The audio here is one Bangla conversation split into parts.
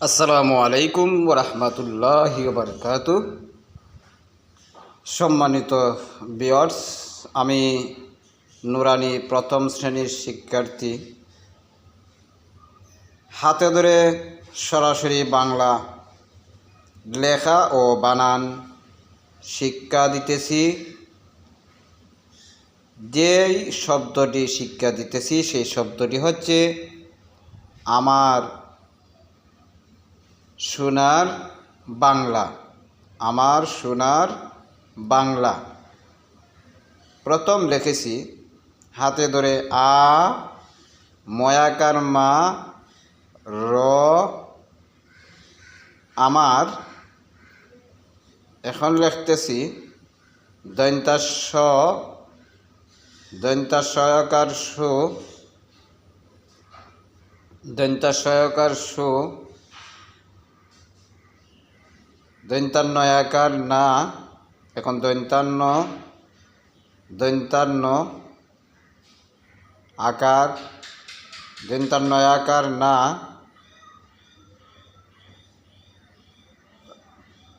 আসসালামু আলাইকুম রহমতুল্লাহ বারকাত সম্মানিত বিয়ার্স আমি নুরানি প্রথম শ্রেণির শিক্ষার্থী। হাতে ধরে সরাসরি বাংলা লেখা ও বানান শিক্ষা দিতেছি। যেই শব্দটি শিক্ষা দিতেছি, সেই শব্দটি হচ্ছে আমার সোনার বাংলা, আমার সোনার বাংলা। প্রথম লিখেছি হাতে ধরে আ, ময়াকার মা, র, আমার। এখন লিখতেছি দন্তাস দন্তাশয়কার সু দন্তাশয়কার সু দৈন্তান্ন একার না, এখন দৈন্তান্ন দৈন্তান্ন আকার দৈন্তান্ন আকার না,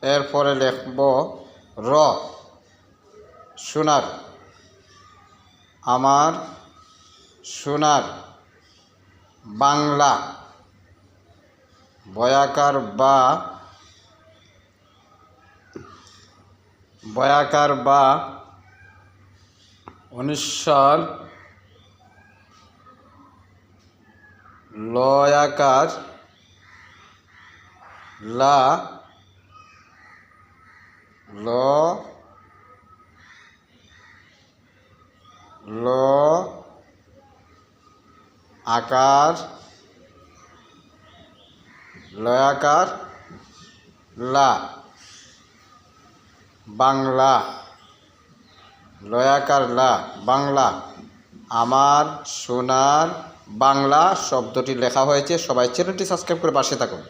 এরপরে লিখব র, সোনার, আমার সোনার, বাংলা, বয়াকার বা বয়াকার বা অনুস্বর লয়াকার লা ল ল আকার লয়াকার লা বাংলা, লয়াকার লা, বাংলা, আমার, সোনার, বাংলা শব্দটি লেখা হয়েছে। সবাই চ্যানেলটি সাবস্ক্রাইব করে পাশে থাকুন।